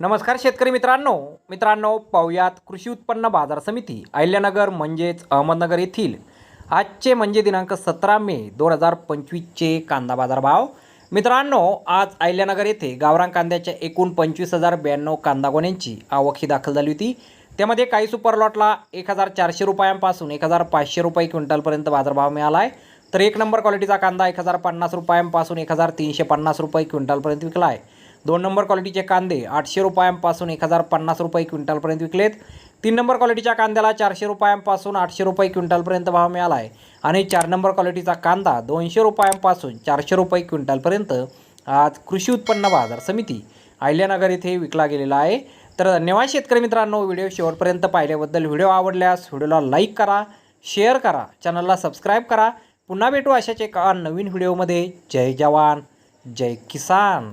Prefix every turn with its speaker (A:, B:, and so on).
A: नमस्कार शेतकरी मित्रांनो. मित्रांनो पाहुयात कृषी उत्पन्न बाजार समिती अहिल्यानगर म्हणजेच अहमदनगर येथील. आजचे म्हणजे दिनांक सतरा मे दोन हजार पंचवीसचे कांदा बाजार भाव. मित्रांनो आज अहिल्यानगर येथे गावरान कांद्याच्या एकूण पंचवीस हजार ब्याण्णव कांदा गोण्यांची आवक ही दाखल झाली होती. त्यामध्ये काही सुपर लॉटला एक हजार चारशे रुपयांपासून एक हजार पाचशे रुपये क्विंटलपर्यंत बाजारभाव मिळाला आहे तर एक नंबर क्वालिटीचा कांदा एक हजार पन्नास रुपयांपासून एक हजार तीनशे पन्नास रुपये क्विंटलपर्यंत विकला आहे दोन नंबर क्वालिटीचे कांदे आठशे रुपयांपासून एक हजार पन्नास रुपये क्विंटलपर्यंत विकलेत. तीन नंबर क्वालिटीच्या कांद्याला चारशे रुपयांपासून आठशे रुपये क्विंटलपर्यंत भाव मिळाला आहे आणि चार नंबर क्वालिटीचा कांदा दोनशे रुपयांपासून चारशे रुपये क्विंटलपर्यंत आज कृषी उत्पन्न बाजार समिती अहिल्यानगर येथे विकला गेलेला आहे. तर धन्यवाद शेतकरी मित्रांनो व्हिडिओ शेवटपर्यंत पाहिल्याबद्दल व्हिडिओ आवडल्यास व्हिडिओला लाईक करा शेअर करा चॅनलला सबस्क्राईब करा. पुन्हा भेटू अशाच एका नवीन व्हिडिओमध्ये. जय जवान जय किसान.